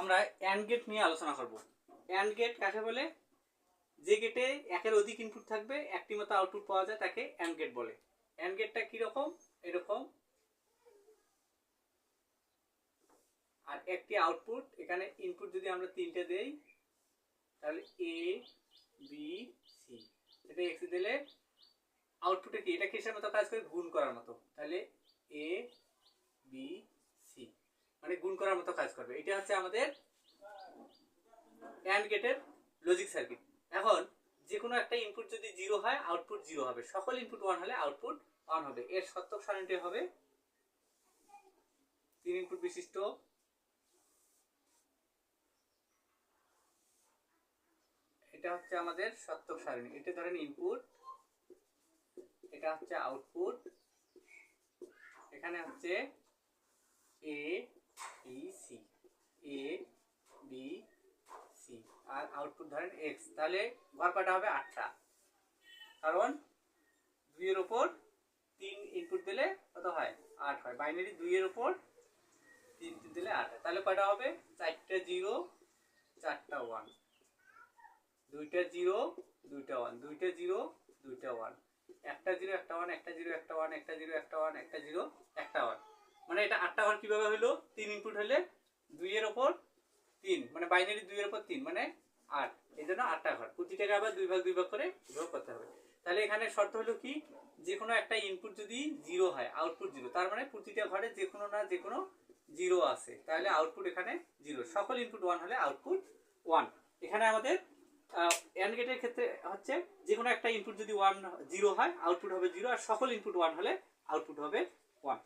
আমরা and get নিয়ে আলোচনা করব। অ্যান্ড গেট কাকে বলে? যে গেটে একের অধিক ইনপুট থাকবে, একটি মতো আউটপুট পাওয়া যায় তাকে অ্যান্ড গেট বলে। অ্যান্ড গেটটা কীরকম এরকম। আর একটি আউটপুট এখানে ইনপুট যদি আমরা তিনটে দেই, তাহলে এ বি সি এটা এক্স দিলে আউটপুটে কি? এটা কিসের মতো কাজ করে? গুণ করার মতো। তাহলে এ মানে গুণ করার মতো কাজ করবে। এটা হচ্ছে আমাদের অ্যান্ড গেটের লজিক সার্কিট এখন যে কোনো একটা ইনপুট যদি জিরো হয় আউটপুট জিরো হবে। সকল ইনপুট ওয়ান হলে আউটপুট ওয়ান হবে। এর সত্যক সারণীটি হবে তিন ইনপুট বিশিষ্ট এটা হচ্ছে আমাদের সত্যক সারণী। এটা ধরেন ইনপুট এটা হচ্ছে আউটপুট এখানে হচ্ছে A B C A B C R output ধরেন এক্স তাহলে ঘর কাটা হবে আটটা। কারণ দুইয়ের ওপর তিন ইনপুট দিলে কত হয়? আট হয়। বাইনারি দুইয়ের ওপর তিন তিন দিলে আট হয়। তাহলে কয়টা হবে? চারটা জিরো, চারটা ওয়ান দুইটা জিরো, দুইটা ওয়ান দুইটা জিরো, দুইটা ওয়ান একটা জিরো, একটা ওয়ান একটা জিরো, একটা ওয়ান একটা জিরো, একটা ওয়ান একটা জিরো, একটা ওয়ান মানে এটা আটটা ঘর কীভাবে হলো তিন ইনপুট হলে দুইয়ের ওপর তিন মানে বাইনারি দুইয়ের ওপর তিন মানে আট। এই জন্য আটটা ঘর। প্রতিটাকে আবার দুই ভাগ দুই ভাগ করে বিভাগ করতে হবে। তাহলে এখানে শর্ত হলো কি? যে কোনো একটা ইনপুট যদি জিরো হয় আউটপুট জিরো তার মানে প্রতিটা ঘরে যে কোনো না যে কোনো জিরো আছে। তাহলে আউটপুট এখানে জিরো সকল ইনপুট ওয়ান হলে আউটপুট ওয়ান এখানে আমাদের অ্যান্ড গেটের ক্ষেত্রে হচ্ছে যে কোনো একটা ইনপুট যদি ওয়ান জিরো হয় আউটপুট হবে জিরো আর সকল ইনপুট ওয়ান হলে আউটপুট হবে ওয়ান